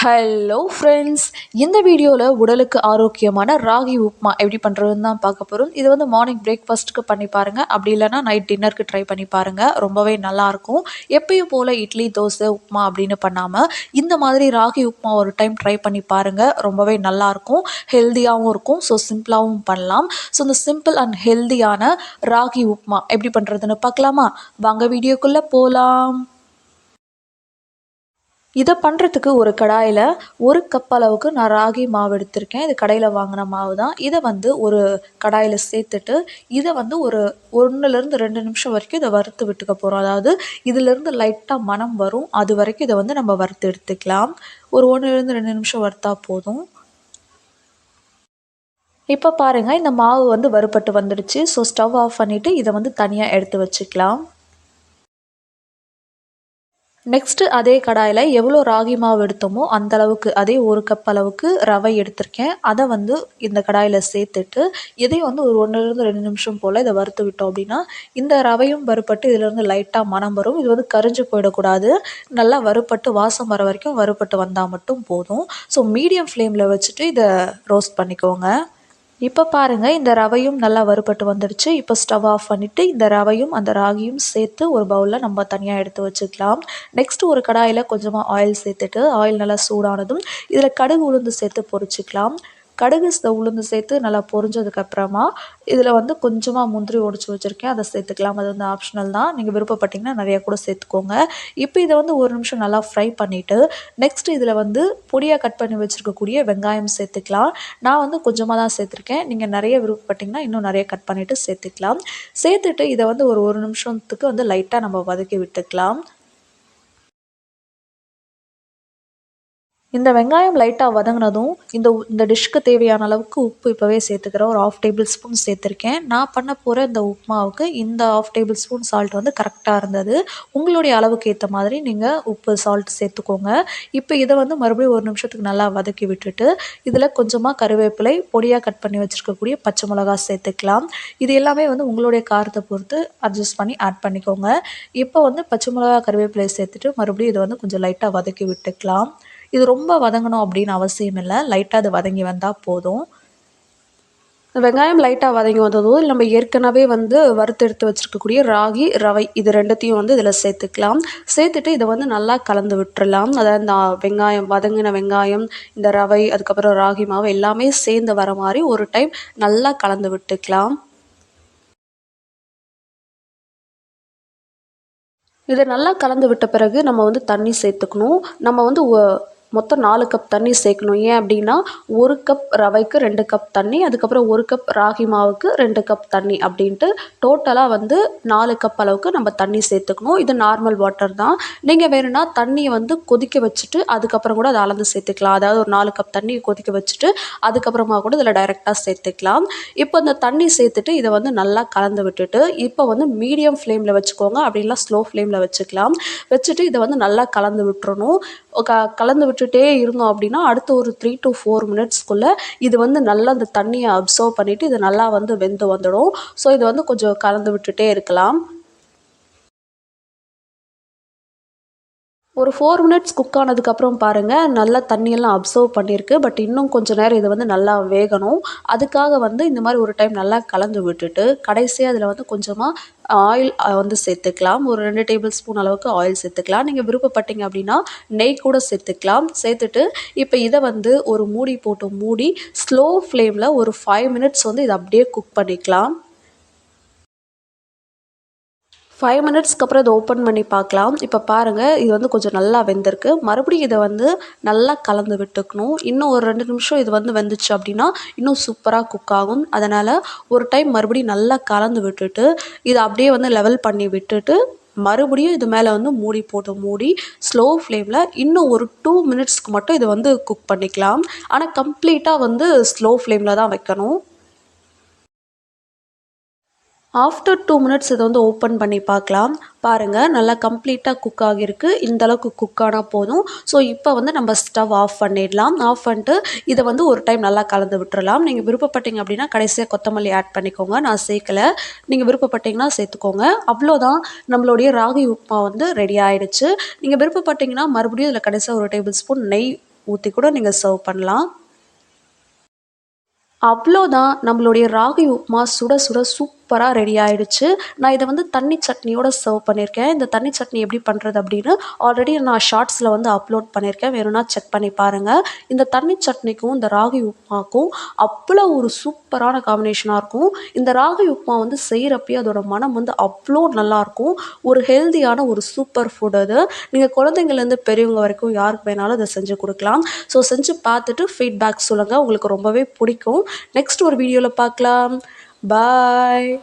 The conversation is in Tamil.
ஹலோ ஃப்ரெண்ட்ஸ் இந்த வீடியோவில் உடலுக்கு ஆரோக்கியமான ராகி உப்புமா எப்படி பண்ணுறதுன்னு தான் பார்க்க போகிறோம் இது வந்து மார்னிங் பிரேக்ஃபாஸ்ட்டுக்கு பண்ணி பாருங்கள் அப்படி இல்லைனா நைட் டின்னருக்கு ட்ரை பண்ணி பாருங்கள் ரொம்பவே நல்லாயிருக்கும் எப்பயும் போல் இட்லி தோசை உப்புமா அப்படின்னு பண்ணாமல் இந்த மாதிரி ராகி உப்மா ஒரு டைம் ட்ரை பண்ணி பாருங்கள் ரொம்பவே நல்லாயிருக்கும் ஹெல்த்தியாகவும் இருக்கும். ஸோ சிம்பிளாகவும் பண்ணலாம். ஸோ இந்த சிம்பிள் அண்ட் ஹெல்த்தியான ராகி உப்புமா எப்படி பண்ணுறதுன்னு பார்க்கலாமா? வாங்க வீடியோக்குள்ளே போகலாம் இதை பண்ணுறதுக்கு ஒரு கடாயில் ஒரு கப் அளவுக்கு நான் ராகி மாவு எடுத்திருக்கேன். இது கடையில் வாங்கின மாவு தான். இதை வந்து ஒரு கடாயில் சேர்த்துட்டு இதை வந்து ஒரு ஒன்றுலேருந்து ரெண்டு நிமிஷம் வரைக்கும் இதை வறுத்து விட்டுக்க போகிறோம் அதாவது இதிலேருந்து லைட்டாக மனம் வரும். அது வரைக்கும் இதை வந்து நம்ம வறுத்து எடுத்துக்கலாம். ஒரு ஒன்றுலேருந்து ரெண்டு நிமிஷம் வறுத்தா போதும். இப்போ பாருங்கள் இந்த மாவு வந்து வறுப்பட்டு வந்துடுச்சு. ஸோ ஸ்டவ் ஆஃப் பண்ணிவிட்டு இதை வந்து தனியாக எடுத்து வச்சுக்கலாம். நெக்ஸ்ட்டு அதே கடாயில் எவ்வளோ ராகி மாவு எடுத்தோமோ அந்த அளவுக்கு அதே ஒரு கப் அளவுக்கு ரவை எடுத்திருக்கேன். அதை வந்து இந்த கடாயில் சேர்த்துட்டு இதையும் வந்து ஒரு ஒன்றுலேருந்து ரெண்டு நிமிஷம் போல் இதை வறுத்து விட்டோம் அப்படின்னா இந்த ரவையும் வறுபட்டு இதிலேருந்து லைட்டாக மனம் வரும். இது வந்து கரிஞ்சு போயிடக்கூடாது. நல்லா வறுபட்டு வாசம் வர வரைக்கும் வறுபட்டு வந்தால் மட்டும் போதும். ஸோ மீடியம் ஃப்ளேமில் வச்சுட்டு இதை ரோஸ்ட் பண்ணிக்கோங்க. இப்போ பாருங்கள் இந்த ரவையும் நல்லா வறுபட்டு வந்துடுச்சு. இப்போ ஸ்டவ் ஆஃப் பண்ணிவிட்டு இந்த ரவையும் அந்த ராகியும் சேர்த்து ஒரு பவுலில் நம்ம தனியாக எடுத்து வச்சுக்கலாம். நெக்ஸ்ட்டு ஒரு கடாயில் கொஞ்சமாக ஆயில் சேர்த்துட்டு ஆயில் நல்லா சூடானதும் இதில் கடுகு உளுந்து சேர்த்து பொரிச்சிக்கலாம். கடுகு உளுந்து சேர்த்து நல்லா பொரிஞ்சதுக்கப்புறமா இதில் வந்து கொஞ்சமாக முந்திரி உடச்சி வச்சுருக்கேன். அதை சேர்த்துக்கலாம். அது வந்து ஆப்ஷனல் தான். நீங்கள் விருப்பப்பட்டிங்கன்னா நிறையா கூட சேர்த்துக்கோங்க. இப்போ இதை வந்து ஒரு நிமிஷம் நல்லா ஃப்ரை பண்ணிவிட்டு நெக்ஸ்ட் இதில் வந்து பொடியாக கட் பண்ணி வச்சுருக்கக்கூடிய வெங்காயம் சேர்த்துக்கலாம். நான் வந்து கொஞ்சமாக தான் சேர்த்துருக்கேன். நீங்கள் நிறைய விருப்பப்பட்டிங்கன்னா இன்னும் நிறைய கட் பண்ணிவிட்டு சேர்த்துக்கலாம். சேர்த்துட்டு இதை வந்து ஒரு ஒரு நிமிஷத்துக்கு வந்து லைட்டாக நம்ம வதக்கி விட்டுக்கலாம். இந்த வெங்காயம் லைட்டாக வதங்கினதும் இந்த இந்த டிஷ்க்கு தேவையான அளவுக்கு உப்பு இப்போவே சேர்த்துக்கிறேன் ஒரு ஆஃப் டேபிள் ஸ்பூன் சேர்த்துருக்கேன். நான் பண்ண போகிற இந்த உப்புமாவுக்கு இந்த ஆஃப் டேபிள் ஸ்பூன் சால்ட் வந்து கரெக்டாக இருந்தது. உங்களுடைய அளவுக்கு ஏற்ற மாதிரி நீங்கள் உப்பு சால்ட் சேர்த்துக்கோங்க. இப்போ இதை வந்து மறுபடியும் ஒரு நிமிஷத்துக்கு நல்லா வதக்கி விட்டுட்டு இதில் கொஞ்சமாக கருவேப்பிலை பொடியாக கட் பண்ணி வச்சுருக்கக்கூடிய பச்சை மிளகா சேர்த்துக்கலாம். இது எல்லாமே வந்து உங்களுடைய காரத்தை பொறுத்து அட்ஜஸ்ட் பண்ணி ஆட் பண்ணிக்கோங்க. இப்போ வந்து பச்சை மிளகா கருவேப்பிலை சேர்த்துட்டு மறுபடியும் இதை வந்து கொஞ்சம் லைட்டாக வதக்கி விட்டுக்கலாம். இது ரொம்ப வதங்கணும் அப்படின்னு அவசியம் இல்லை. லைட்டாக அது வதங்கி வந்தால் போதும். வெங்காயம் லைட்டாக வதங்கி வந்ததும் இல்லை நம்ம ஏற்கனவே வந்து வறுத்தெடுத்து வச்சுருக்கக்கூடிய ராகி ரவை இது ரெண்டுத்தையும் வந்து இதில் சேர்த்துக்கலாம். சேர்த்துட்டு இதை வந்து நல்லா கலந்து விட்டுறலாம். அதாவது இந்த வெங்காயம் வதங்கின வெங்காயம் இந்த ரவை அதுக்கப்புறம் ராகி மாவு எல்லாமே சேர்ந்து வர மாதிரி ஒரு டைம் நல்லா கலந்து விட்டுக்கலாம். இதை நல்லா கலந்து விட்ட பிறகு நம்ம வந்து தண்ணி சேர்த்துக்கணும். நம்ம வந்து மொத்தம் நாலு கப் தண்ணி சேர்க்கணும். ஏன் அப்படின்னா ஒரு கப் ரவைக்கு ரெண்டு கப் தண்ணி அதுக்கப்புறம் ஒரு கப் ராகி மாவுக்கு ரெண்டு கப் தண்ணி அப்படின்ட்டு டோட்டலாக வந்து நாலு கப் அளவுக்கு நம்ம தண்ணி சேர்த்துக்கணும். இது நார்மல் வாட்டர் தான். நீங்கள் வேணும்னா தண்ணியை வந்து கொதிக்க வச்சுட்டு அதுக்கப்புறம் கூட அதை அளந்து சேர்த்துக்கலாம். அதாவது ஒரு நாலு கப் தண்ணியை கொதிக்க வச்சுட்டு அதுக்கப்புறமா கூட இதில் டைரெக்டாக சேர்த்துக்கலாம். இப்போ இந்த தண்ணி சேர்த்துட்டு இதை வந்து நல்லா கலந்து விட்டுட்டு இப்போ வந்து மீடியம் ஃப்ளேமில் வச்சுக்கோங்க. அப்படின்லாம் ஸ்லோ ஃப்ளேமில் வச்சுக்கலாம். வச்சுட்டு இதை வந்து நல்லா கலந்து விட்டுறணும். க கலந்து விட்டுட்டே இருந்தோம் அப்படின்னா அடுத்த ஒரு த்ரீ டு ஃபோர் மினிட்ஸ்க்குள்ளே இது வந்து நல்லா அந்த தண்ணியை அப்சர்வ் பண்ணிவிட்டு இது நல்லா வந்து வெந்து வந்துடும். ஸோ இது வந்து கொஞ்சம் கலந்து விட்டுட்டே இருக்கலாம். ஒரு ஃபோர் மினிட்ஸ் குக் ஆனதுக்கப்புறம் பாருங்கள் நல்லா தண்ணியெல்லாம் அப்சர்வ் பண்ணியிருக்கு. பட் இன்னும் கொஞ்சம் நேரம் இது வந்து நல்லா வேகணும். அதுக்காக வந்து இந்த மாதிரி ஒரு டைம் நல்லா கலந்து விட்டுட்டு கடைசியாக அதில் வந்து கொஞ்சமாக ஆயில் வந்து சேர்த்துக்கலாம். ஒரு ரெண்டு டேபிள் ஸ்பூன் அளவுக்கு ஆயில் சேர்த்துக்கலாம். நீங்கள் விருப்பப்பட்டீங்க அப்படின்னா நெய் கூட சேர்த்துக்கலாம். சேர்த்துட்டு இப்போ இதை வந்து ஒரு மூடி போட்டு மூடி ஸ்லோ ஃப்ளேமில் ஒரு ஃபைவ் மினிட்ஸ் வந்து இதை அப்படியே குக் பண்ணிக்கலாம். ஃபைவ் மினிட்ஸ்க்கு அப்புறம் இதை ஓப்பன் பண்ணி பார்க்கலாம். இப்போ பாருங்கள் இது வந்து கொஞ்சம் நல்லா வெந்திருக்கு. மறுபடியும் இதை வந்து நல்லா கலந்து விட்டுக்கணும். இன்னும் ஒரு ரெண்டு நிமிஷம் இது வந்து வெந்துச்சு அப்படின்னா இன்னும் சூப்பராக குக் ஆகும். அதனால் ஒரு டைம் மறுபடியும் நல்லா கலந்து விட்டுட்டு இதை அப்படியே வந்து லெவல் பண்ணி விட்டுட்டு மறுபடியும் இது மேலே வந்து மூடி போட்டு மூடி ஸ்லோ ஃப்ளேமில் இன்னும் ஒரு டூ மினிட்ஸ்க்கு மட்டும் இதை வந்து குக் பண்ணிக்கலாம். ஆனால் கம்ப்ளீட்டாக வந்து ஸ்லோ ஃப்ளேமில் தான் வைக்கணும். ஆஃப்டர் டூ மினிட்ஸ் இதை வந்து ஓப்பன் பண்ணி பார்க்கலாம். பாருங்கள் நல்லா கம்ப்ளீட்டாக குக் ஆகியிருக்கு. இந்தளவுக்கு குக் ஆனால் போதும். ஸோ இப்போ வந்து நம்ம ஸ்டவ் ஆஃப் பண்ணிடலாம். ஆஃப் பண்ணிட்டு இதை வந்து ஒரு டைம் நல்லா கலந்து விட்டுறலாம். நீங்கள் விருப்பப்பட்டீங்க அப்படின்னா கடைசியாக கொத்தமல்லி ஆட் பண்ணிக்கோங்க. நான் சேர்க்கலை. நீங்கள் விருப்பப்பட்டீங்கன்னா சேர்த்துக்கோங்க. அவ்வளோதான் நம்மளுடைய ராகி உப்புமா வந்து ரெடி ஆகிடுச்சு நீங்கள் விருப்பப்பட்டீங்கன்னா மறுபடியும் இதில் கடைசியாக ஒரு டேபிள் ஸ்பூன் நெய் ஊற்றி கூட நீங்கள் சர்வ் பண்ணலாம். அவ்வளோதான் நம்மளுடைய ராகி உப்புமா சுட சுட சூப் சூப்பராக ரெடி ஆயிடுச்சு. நான் இதை வந்து தண்ணி சட்னியோட சர்வ் பண்ணியிருக்கேன். இந்த தண்ணி சட்னி எப்படி பண்ணுறது அப்படின்னு ஆல்ரெடி நான் ஷார்ட்ஸில் வந்து அப்லோட் பண்ணியிருக்கேன். வேணும்னா செக் பண்ணி பாருங்கள் இந்த தண்ணி சட்னிக்கும் இந்த ராகி உப்புமாக்கும் அவ்வளோ ஒரு சூப்பரான காம்பினேஷனாக இருக்கும். இந்த ராகி உப்புமா வந்து செய்கிறப்பயே அதோட மனம் வந்து அவ்வளோ நல்லாயிருக்கும் ஒரு ஹெல்த்தியான ஒரு சூப்பர் ஃபுட் அது. நீங்கள் குழந்தைங்கள்லேருந்து பெரியவங்க வரைக்கும் யாருக்கு வேணாலும் அதை செஞ்சு கொடுக்கலாம். ஸோ செஞ்சு பார்த்துட்டு ஃபீட்பேக் சொல்லுங்கள் உங்களுக்கு ரொம்பவே பிடிக்கும். நெக்ஸ்ட் ஒரு வீடியோவில் பார்க்கலாம். Bye.